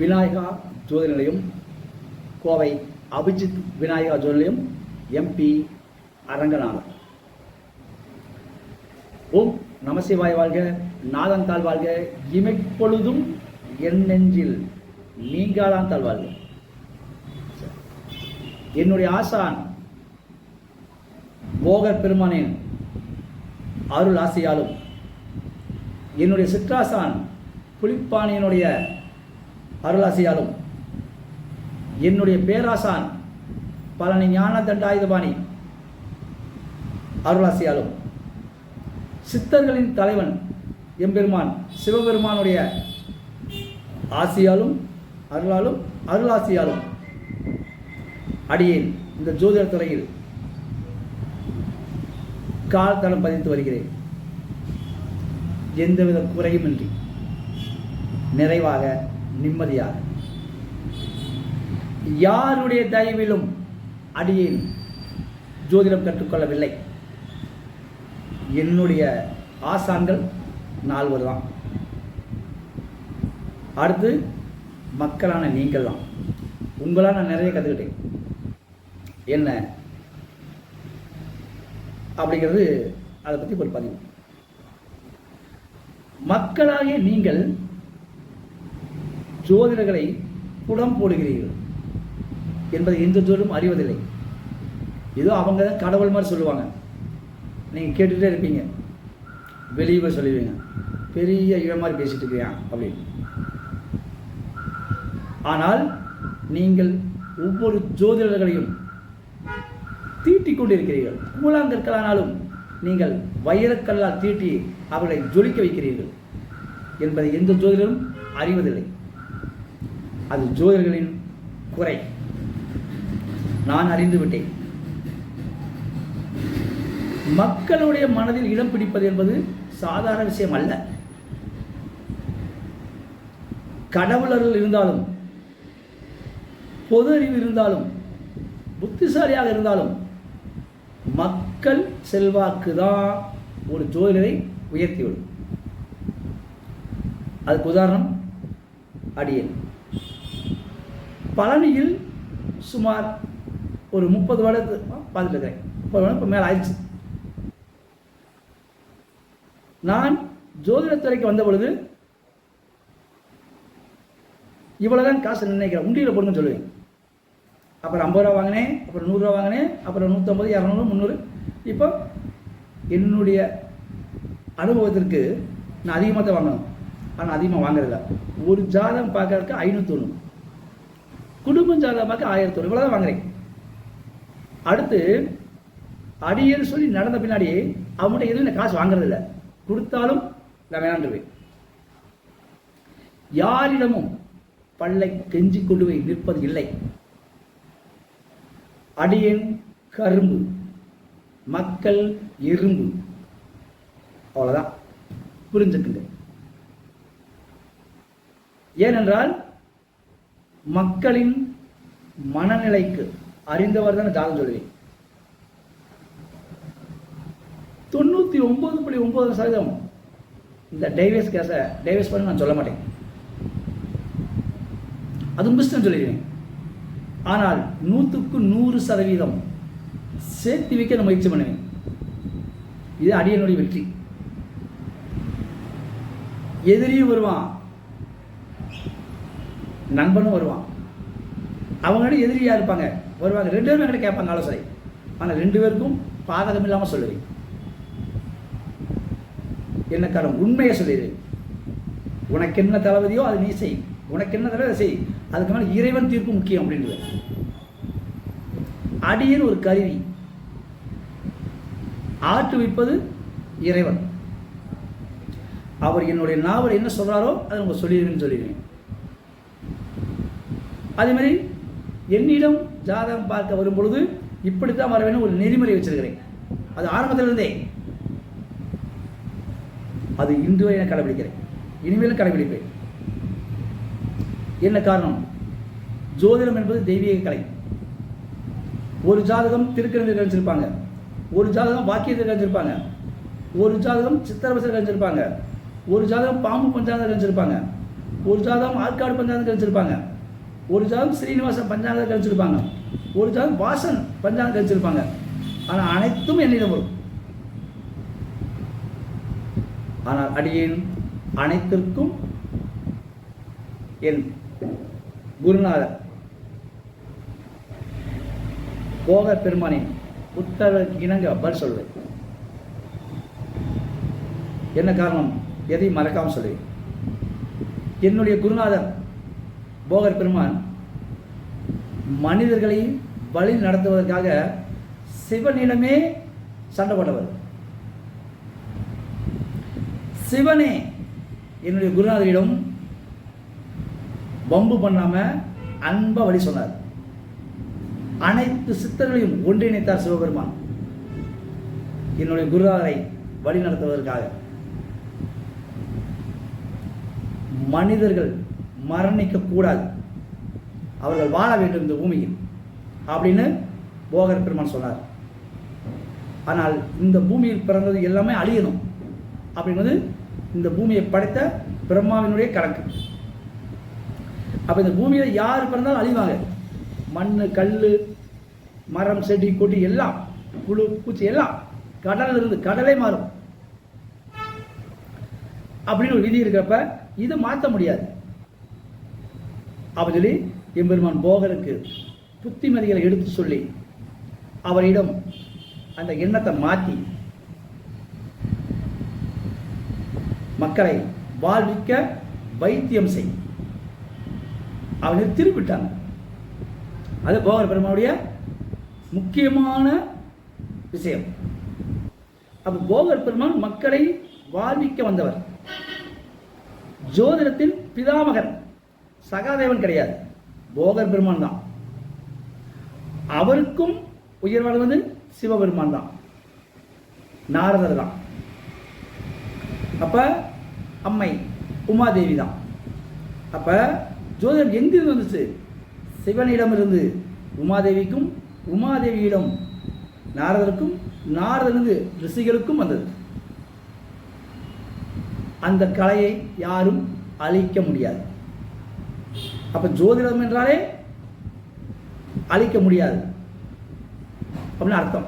விநாயகா ஜோதி நிலையம் கோவை அபிஜித் விநாயகா ஜோதி நிலையம் எம்பி அரங்கநாதன் ஓம் நமசிவாய் வாழ்க நாதன் தாழ் வாழ்க இமைப்பொழுதும் என் நெஞ்சில் நீங்காதான் தாழ் வாழ்க. என்னுடைய ஆசான் போகர் பெருமானின் அருள் ஆசையாலும் என்னுடைய சிற்றாசான் புலிப்பானியனுடைய அருளாசியாலும். என்னுடைய பேராசான் பழனி ஞான தண்டாயுதபாணி அருளாசியாலும். சித்தர்களின் தலைவன் எம்பெருமான் சிவபெருமானுடைய ஆசியாலும் அருளாலும் அருளாசியாலும். அடியேன் இந்த ஜோதிட துறையில் கால் தளம் பதித்து வருகிறேன். எந்தவித குறையுமின்றி நிறைவாக நிம்மதியாக. யாருடைய தயவிலும் அடியேன் ஜோதிடம் கற்றுக்கொள்ளவில்லை. என்னுடைய ஆசான்கள் நால்வர் தான். அடுத்து மக்களான நீங்கள் தான். உங்களால் நான் நிறைய கற்றுக்கிட்டேன் என்ன? அப்படிங்கிறது அதை பற்றி ஒரு பதிவு. மக்களாகிய நீங்கள் ஜோதிடர்களை புடம் போடுகிறீர்கள் என்பதை எந்த ஜோதிடம் அறிவதில்லை. ஏதோ அவங்க தான் கடவுள் மாதிரி சொல்லுவாங்க. நீங்கள் கேட்டுகிட்டே இருப்பீங்க. வெளியே போய் சொல்லுவீங்க. பெரிய இவன் மாதிரி பேசிட்டு இருக்கியா அப்படின்னு. ஆனால் நீங்கள் ஒவ்வொரு ஜோதிடர்களையும் தீட்டிக் கொண்டிருக்கிறீர்கள். கூழாங்கற்களானாலும் நீங்கள் வைரக்கல்லால் தீட்டி அவர்களை ஜொலிக்க வைக்கிறீர்கள் என்பதை எந்த ஜோதிடரும் அறிவதில்லை. அது ஜோதிடர்களின் குறை. நான் அறிந்து விட்டேன். மக்களுடைய மனதில் இடம் பிடிப்பது என்பது சாதாரண விஷயம் அல்ல. கடவுளர்கள் இருந்தாலும் பொது அறிவு இருந்தாலும் புத்திசாலியாக இருந்தாலும் மக்கள் செல்வாக்கு தான் ஒரு ஜோதிடரை உயர்த்திவிடும் அதுக்கு உதாரணம் அடியேன். பழனியில் சுமார் ஒரு முப்பது வருடத்து பார்த்துட்டு இருக்கிறேன் முப்பது வருடம் இப்போ மேலே ஆயிடுச்சு. நான் ஜோதிடத்துறைக்கு வந்த பொழுது இவ்வளோதான் காசு நிர்ணயிக்கிறேன் உண்டியில் போடுங்க சொல்லுவேன். அப்புறம் ஐம்பது ரூபா வாங்கினேன் அப்புறம் நூறுரூவா வாங்கினேன் அப்புறம் நூற்றம்பது இரநூறு முந்நூறு. இப்போ என்னுடைய அனுபவத்திற்கு நான் அதிகமாக தான் வாங்கணும். ஆனால் அதிகமாக வாங்குறதில்ல. ஒரு ஜாதகம் பார்க்கறதுக்கு ஐநூற்றொன்று குடும்பம் ஜாதகம் ஆயிரத்தி ஒரு தான் வாங்குறேன் அடுத்து அடியேன்னு சொல்லி நடந்த பின்னாடி அவங்கள்ட்ட எதுவும் நான் காசு இல்லை கொடுத்தாலும் நான் வேணாண்டுருவேன் யாரிடமும் பல்லை கெஞ்சி கொண்டு போய் நிற்பது இல்லை. அடியன் கரும்பு மக்கள் எறும்பு அவ்வளோதான் புரிஞ்சுக்குங்க. ஏனென்றால் மக்களின் மனநிலைக்கு அறிந்தவர் தான் ஜாதகம் சொல்லுவேன். தொண்ணூற்றி ஒம்பது புள்ளி ஒம்பது சதவீதம் இந்த டைவேஸ் கேஸை டைவேஸ் பண்ணி நான் சொல்ல மாட்டேன். அது முடிச்சுட்டு சொல்லிடுவேன். ஆனால் நூற்றுக்கு நூறு சதவீதம் சேர்த்து வைக்க நான் முயற்சி பண்ணுவேன். இது அடியனுடைய வெற்றி. எதிரியும் வருவான். நண்பனும் வருவான். அவங்களோட எதிரியாக இருப்பாங்க. வருவாங்க. ரெண்டு பேரும் என்கிட்ட கேட்பாங்க ஆலோசனை. ஆனால் ரெண்டு பேருக்கும் பாதகம் இல்லாமல் சொல்லுவேன் என்ன உண்மையை சொல்லிடுவேன் உனக்கு என்ன தளபதியோ அது நீ செய். உனக்கு என்ன தடவை செய். அதுக்கு மேலே இறைவன் தீர்ப்பு முக்கியம் அப்படின்றது. அடியின் ஒரு கருவி. ஆட்டு விற்பது இறைவன். அவர் என்னுடைய நாவல் என்ன சொல்கிறாரோ அதை உங்க சொல்லிடுவேன்னு சொல்லிடுவேன். அதே மாதிரி என்னிடம் ஜாதகம் பார்க்க வரும் பொழுது இப்படித்தான் வர வேண்டும் ஒரு நெறிமுறை வச்சிருக்கிறேன். அது ஆரம்பத்திலிருந்தே. அது இன்று வரை நான் கடைபிடிக்கிறேன் இனிமேலும் கடைபிடிப்பேன் என்ன காரணம்? ஜோதிடம் என்பது தெய்வீக கலை. ஒரு ஜாதகம் திருக்கணிதத்தில் கணிச்சிருப்பாங்க. ஒரு ஜாதகம் வாக்கியத்தில் கணிச்சிருப்பாங்க. ஒரு ஜாதகம் சித்திரவசத்தில் கணிச்சிருப்பாங்க. ஒரு ஜாதகம் பாம்பு பஞ்சாயத்தில் கழிச்சிருப்பாங்க ஒரு ஜாதகம் ஆற்காடு பஞ்சாயத்தில் கழிச்சிருப்பாங்க ஒரு ஜாதகம் ஸ்ரீனிவாசன் பஞ்சாங்கத்தை கழிச்சிருப்பாங்க. ஒரு ஜாதகம் வாசன் பஞ்சாங்கம் கழிச்சிருப்பாங்க. ஆனால் அனைத்தும் என்னிடம் வரும். ஆனால் அடியேன் அனைத்திற்கும் என் குருநாதர். போக பெருமானின் உத்தரவுக்கு இணங்க பதில் சொல்வேன். என்ன காரணம்? எதையும் மறக்காமல் சொல்லுவேன் என்னுடைய குருநாதர் போகர் பெருமான் மனிதர்களை வழி நடத்துவதற்காக சிவனிடமே சண்டை போட்டவர் சிவனே என்னுடைய குருநாதரிடம் வம்பு பண்ணாம அன்பா வழி சொன்னார். அனைத்து சித்தர்களையும் ஒன்றிணைத்தார் சிவபெருமான். என்னுடைய குருநாதரை வழி நடத்துவதற்காக. மனிதர்கள் மரணிக்கக்கூடாது. அவர்கள் வாழ வேண்டும் இந்த பூமியில். அப்படின்னு போகர் பெருமான் சொன்னார். ஆனால் இந்த பூமியில் பிறந்தது எல்லாமே அழியணும் அப்படின்றது இந்த பூமியை படைத்த பிரம்மாவினுடைய கணக்கு. அப்போ இந்த பூமியில் யார் பிறந்தாலும் அழிவாங்க. மண் கல் மரம் செடி கொடி எல்லாம் புழு பூச்சி எல்லாம் கடலில் இருந்து கடலே மாறும். அப்படின்னு ஒரு விதி இருக்கிறப்ப இது மாற்ற முடியாது. அப்படி சொல்லி எம்பெருமான் போகருக்கு புத்திமதிகளை எடுத்து சொல்லி அவரிடம் அந்த எண்ணத்தை மாற்றி மக்களை வாழ்விக்க வைத்தியம் செய் அவனை திருப்பிட்டாங்க. அது போகர் பெருமானுடைய முக்கியமான விஷயம். அப்போ போகர் பெருமான் மக்களை வாழ்விக்க வந்தவர். ஜோதிடத்தின் பிதாமகன். சகாதேவன் கிடையாது. போகர் பெருமான் தான். அவருக்கும் உயர்வானது சிவபெருமான் தான். நாரதர் தான். அப்ப அம்மை உமாதேவி தான். அப்ப ஜோதிடம் எங்கிருந்து வந்துச்சு? சிவனிடமிருந்து. உமாதேவிக்கும் உமாதேவியிடம். நாரதருக்கும் நாரதனிருந்து ரிஷிகளுக்கும் வந்தது. அந்த கலையை யாரும் அழிக்க முடியாது. அப்ப ஜோதிடம் என்றாலே அழிக்க முடியாது. அப்படின்னு அர்த்தம்.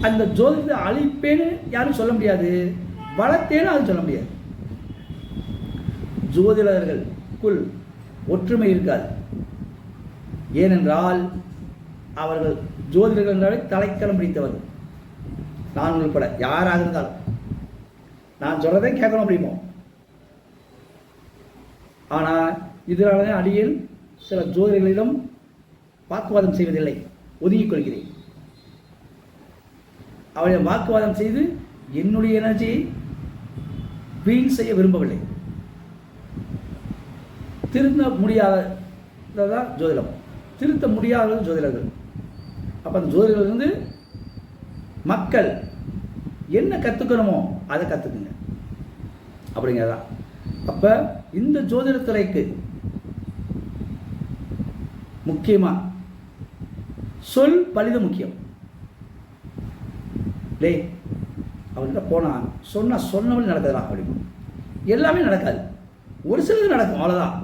அந்த ஜோதிடத்தை அழிப்பேன்னு யாரும் சொல்ல முடியாது. வளர்த்தேன்னு அது சொல்ல முடியாது. ஜோதிடர்களுக்குள் ஒற்றுமை இருக்காது. ஏனென்றால் அவர்கள் ஜோதிடர்கள் என்றாலே தலைக்கலம் பிடித்தவர்கள். நான் உள்பட யாராக இருந்தாலும். நான் சொல்கிறதே கேட்கணும் அப்படிமோ? ஆனால் இதனால அடியில் சில ஜோதிடர்களிடம் வாக்குவாதம் செய்வதில்லை. ஒதுங்கிக் கொள்கிறேன். அவளை வாக்குவாதம் செய்து என்னுடைய எனர்ஜியை வீண் செய்ய விரும்பவில்லை. திருத்த முடியாததான் ஜோதிடம்? திருத்த முடியாதது ஜோதிடர்கள். அப்போ அந்த ஜோதிடர்கள் வந்து மக்கள் என்ன கற்றுக்கணுமோ அதை கற்றுக்குங்க அப்படிங்கிறதான் அப்போ இந்த ஜோதிடத்துறைக்கு முக்கியமாக சொல் பலித முக்கியம். டேய் அவன்கிட்ட போனால் சொன்னால் சொன்னவன் நடக்குதுடா அப்படின்னு. எல்லாமே நடக்காது. ஒரு சிலது நடக்கும் அவ்வளோதான்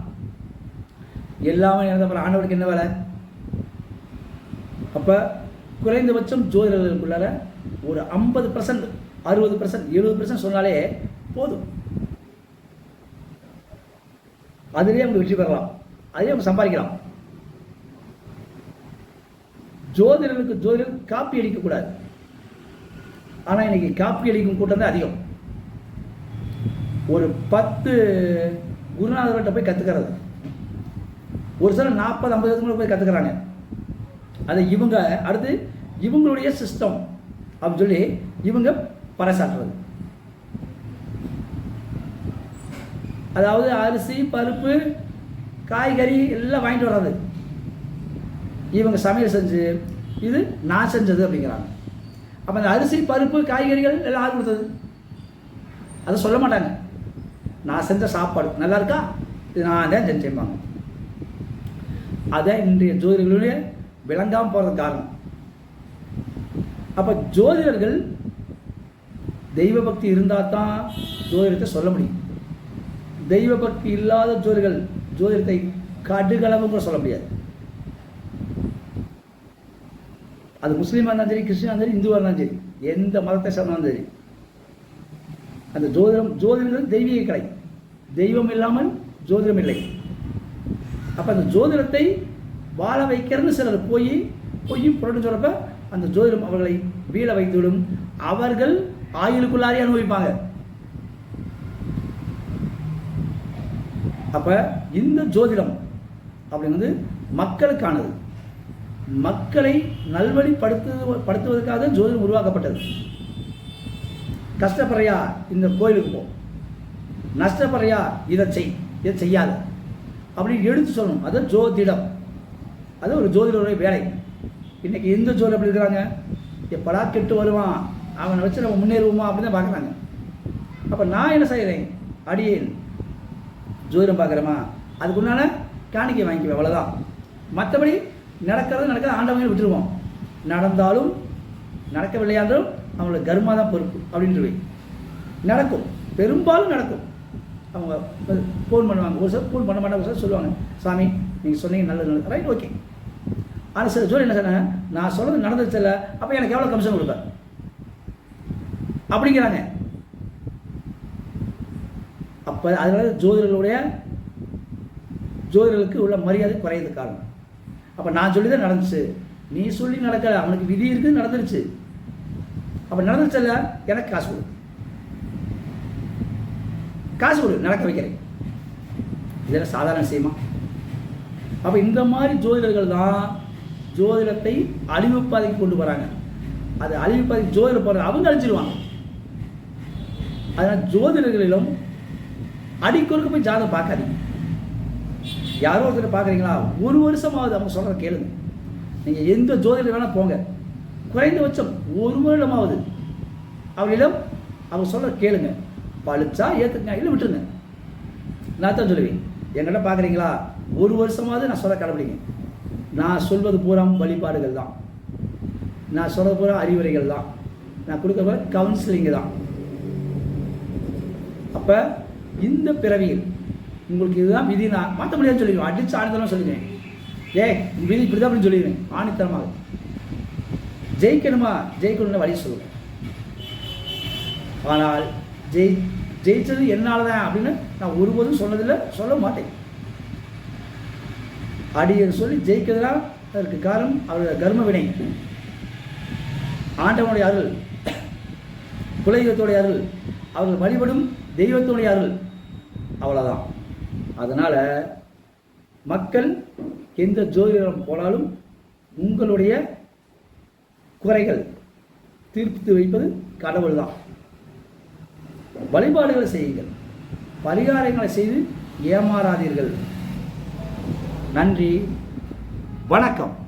எல்லாமே நடந்த அப்புறம் ஆண்டவருக்கு என்ன வேலை? அப்போ குறைந்தபட்சம் ஜோதிடர்களுக்குள்ளார ஒரு ஐம்பது பர்சன்ட் அறுபது பர்சன்ட் எழுபது பர்சன்ட் சொன்னாலே போதும். அதிலே நம்ம வெற்றி பெறலாம். அதிலே நம்ம சம்பாதிக்கலாம். ஜோதிடனுக்கு ஜோதிடர் காப்பி அடிக்கக்கூடாது ஆனால் இன்னைக்கு காப்பி அடிக்கும் கூட்டம் தான் அதிகம். ஒரு பத்து குருநாதர்கிட்ட போய் கற்றுக்கிறது ஒரு சில நாற்பது ஐம்பது வருஷங்களுக்கு போய் கற்றுக்கிறாங்க அதை இவங்க அடுத்து இவங்களுடைய சிஸ்டம் அப்படின்னு சொல்லி இவங்க பறைசாற்றுறது. அதாவது அரிசி பருப்பு காய்கறி எல்லாம் வாங்கிட்டு வர்றது இவங்க சமையல் செஞ்சு இது நான் செஞ்சது அப்படிங்கிறாங்க. அப்போ அந்த அரிசி பருப்பு காய்கறிகள் எல்லாம் ஆள் கொடுத்தது? அதை சொல்ல மாட்டாங்க. நான் செஞ்ச சாப்பாடு நல்லா இருக்கா? இது நான் தான் செஞ்சேன்பாங்க அதான் இன்றைய ஜோதிடர்களுடைய விளங்காமல் போகிறதுக்கு காரணம். அப்போ ஜோதிடர்கள் தெய்வ பக்தி இருந்தால் தான் ஜோதிடத்தை சொல்ல முடியும். தெய்வ பக்தி இல்லாத ஜோதிகள் ஜோதிடத்தை கடுகளவு கூட சொல்ல முடியாது. அது முஸ்லீமாக இருந்தாலும் சரி கிறிஸ்டினாக இருந்தாலும் சரி இந்துவாக இருந்தாலும் சரி எந்த மதத்தை சார்ந்தாலும் சரி. அந்த ஜோதிடம் ஜோதிடம் தெய்வீக கலை. தெய்வம் இல்லாமல் ஜோதிடம் இல்லை. அப்போ அந்த ஜோதிடத்தை வாழ வைக்கிறன்னு சிலர் போய் பொய்யும் புரட்டு சொல்கிறப்ப அந்த ஜோதிடம் அவர்களை வீழ வைத்துவிடும். அவர்கள் ஆயுளுக்குள்ளாரே அனுபவிப்பாங்க. அப்போ இந்த ஜோதிடம் அப்படிங்கிறது மக்களுக்கானது. மக்களை நல்வழிப்படுத்து படுத்துவதற்காக ஜோதிடம் உருவாக்கப்பட்டது. கஷ்டப்படுறியா? இந்த கோயிலுக்கு போ. நஷ்டப்படுறியா? இதை செய். இதை செய்யாத. அப்படின்னு எடுத்து சொல்லணும். அது ஜோதிடம். அது ஒரு ஜோதிடருடைய வேலை. இன்னைக்கு எந்த ஜோதிடம் எப்படி இருக்கிறாங்க? எப்படா கெட்டு வருவான்? அவனை வச்சு நம்ம முன்னேறுவோமா அப்படின்னு தான் பார்க்குறாங்க. அப்போ நான் என்ன செய்கிறேன் அடியேன். ஜோதிடம் பார்க்குறோமா? அதுக்குண்டான காணிக்கை வாங்கிக்குவேன் அவ்வளோதான் மற்றபடி நடக்கிறது நடக்க ஆண்டவங்க விட்டுருவோம். நடந்தாலும் நடக்கவில்லையான்றதும் அவங்களோட கர்மா தான் பொறுப்பு அப்படின்றவை நடக்கும். பெரும்பாலும் நடக்கும். அவங்க ஃபோன் பண்ணுவாங்க. ஒரு சார் ஃபோன் பண்ண மாட்டாங்க ஒரு சார் சொல்லுவாங்க. சாமி நீங்கள் சொன்னீங்க நல்லது நல்லது. ரைட் ஓகே ஆனால் சார் ஜோதி என்ன சொன்னேன் நான் சொன்னது நடந்துச்சுல்ல அப்போ எனக்கு எவ்வளோ கமிஷன் கொடுப்பேன் அப்படிங்கிறாங்க. அப்போ அதனால ஜோதிடர்களுடைய ஜோதிடர்களுக்கு உள்ள மரியாதை குறையது காரணம். அப்போ நான் சொல்லி தான் நடந்துச்சு. நீ சொல்லி நடக்கல. அவனுக்கு விதி இருக்குது நடந்துருச்சு. அப்போ நடந்துச்சுல்ல எனக்கு காசு கொடு. காசு கொடு. நடக்க வைக்கிறேன். இதெல்லாம் சாதாரண விஷயமா? அப்போ இந்த மாதிரி ஜோதிடர்கள் தான் ஜோதிடத்தை அழிவு பாதைக்கு கொண்டு வராங்க. அது அழிவு பாதைக்கு ஜோதிடர் போகிற அவங்க அழிச்சிருவாங்க அதனால் ஜோதிடர்களிலும் அடிக்கொருக்க போய் ஜாதகம் பார்க்காதீங்க. யாரோ ஒருத்தர் பார்க்குறீங்களா? ஒரு வருஷமாவது அவங்க சொல்கிற கேளுங்க. நீங்கள் எந்த ஜோதிடர் வேணால் போங்க. குறைந்தபட்சம் ஒரு வருடமாவது அவர்களிடம் அவங்க சொல்கிற கேளுங்க. பழிச்சா ஏற்றுங்க இல்லை விட்டுருங்க. நான் தான் சொல்லுவேன். என்கிட்ட பார்க்குறீங்களா? ஒரு வருஷமாவது நான் சொல்ல கடைபிடிங்க நான் சொல்வது பூரா வழிபாடுகள் தான். நான் சொல்கிறது பூரா அறிவுரைகள் தான். நான் கொடுக்குற பூரா கவுன்சிலிங் தான். அப்போ இந்த பிறவியில் உங்களுக்கு இதுதான் விதி நான் மாற்ற முடியாது சொல்லிடுவேன். அடிச்சு ஆணித்தரமாக சொல்லிடுவேன். ஏ விதி இப்படி தான் அப்படின்னு சொல்லிடுவேன். ஆணித்தரமாக ஜெயிக்கணுமா? ஜெயிக்கணும்னு வழி சொல்லுவேன். ஆனால் ஜெய் ஜெயிச்சது என்னால் தான் அப்படின்னு நான் ஒருபோதும் சொன்னதில்லை சொல்ல மாட்டேன். அடியன் சொல்லி ஜெயிக்கிறதுனா அதற்கு காரணம் அவருடைய கர்ம வினை. ஆண்டவனுடைய அருள் குலதெய்வத்துடைய அருள் அவர்கள் வழிபடும் தெய்வத்துடைய அருள். அவ்வளோதான் அதனால் மக்கள் எந்த ஜோதிடம் போனாலும் உங்களுடைய குறைகள் தீர்த்து வைப்பது கடவுள் தான் வழிபாடுகளை செய்யுங்கள். பரிகாரங்களை செய்து ஏமாறாதீர்கள். நன்றி. வணக்கம்.